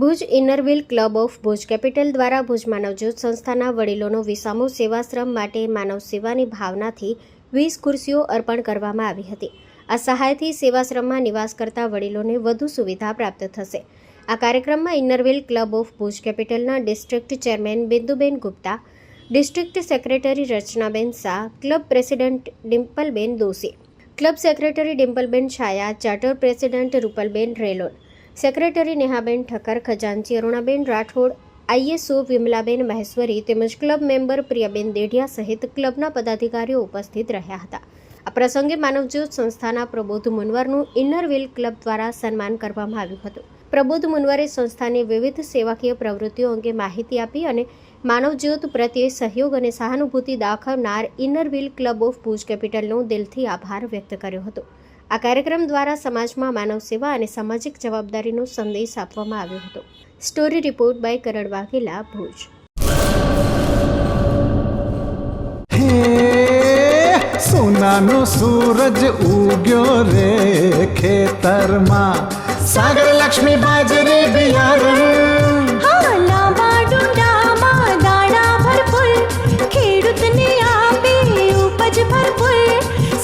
Bhuj Inner Wheel club of Bhuj capital દ્વારા ભુજ માનવજ્યોત સંસ્થાના વડીલોનો વિસામો સેવાશ્રમ માટે માનવ સેવાની ભાવનાથી વીસ ખુરશીઓ અર્પણ કરવામાં આવી હતી. આ સહાયથી સેવાશ્રમમાં નિવાસ કરતા વડીલોને વધુ સુવિધા પ્રાપ્ત થશે. આ કાર્યક્રમમાં Inner Wheel club of Bhuj કેપિટલના district chairman Binduben Gupta, district secretary Rachnaben Shah, club president Dimpleben Doshi, club secretary Dimpleben Chhaya, charter president Rupalben Relon secretary Nehaben Thakkar, ખજાનચી Arunaben Rathod, ISO Vimlaben Maheshwari તેમજ ક્લબ મેમ્બર પ્રિયાબેન દેઢિયા સહિત ક્લબના પદાધિકારીઓ ઉપસ્થિત રહ્યા હતા. આ પ્રસંગે માનવજ્યોત સંસ્થાના પ્રબોધ મુનવરનું ઇનર વ્હીલ ક્લબ દ્વારા સન્માન કરવામાં આવ્યું હતું. પ્રબોધ મુનવરે સંસ્થાની વિવિધ સેવાકીય પ્રવૃત્તિઓ અંગે માહિતી આપી અને માનવજ્યોત પ્રત્યે સહયોગ અને સહાનુભૂતિ દાખવનાર Inner Wheel club of Bhuj કેપિટલનો દિલથી આભાર વ્યક્ત કર્યો હતો. આ કાર્યક્રમ દ્વારા સમાજમાં માનવ સેવા અને સામાજિક જવાબદારીનો સંદેશ આપવામાં આવ્યો હતો. Story report by Karan Vaghela, Bhuj. સોનાનો સૂરજ ઉગ્યો રે ખેતરમાં. સાગર લક્ષ્મી બાજરી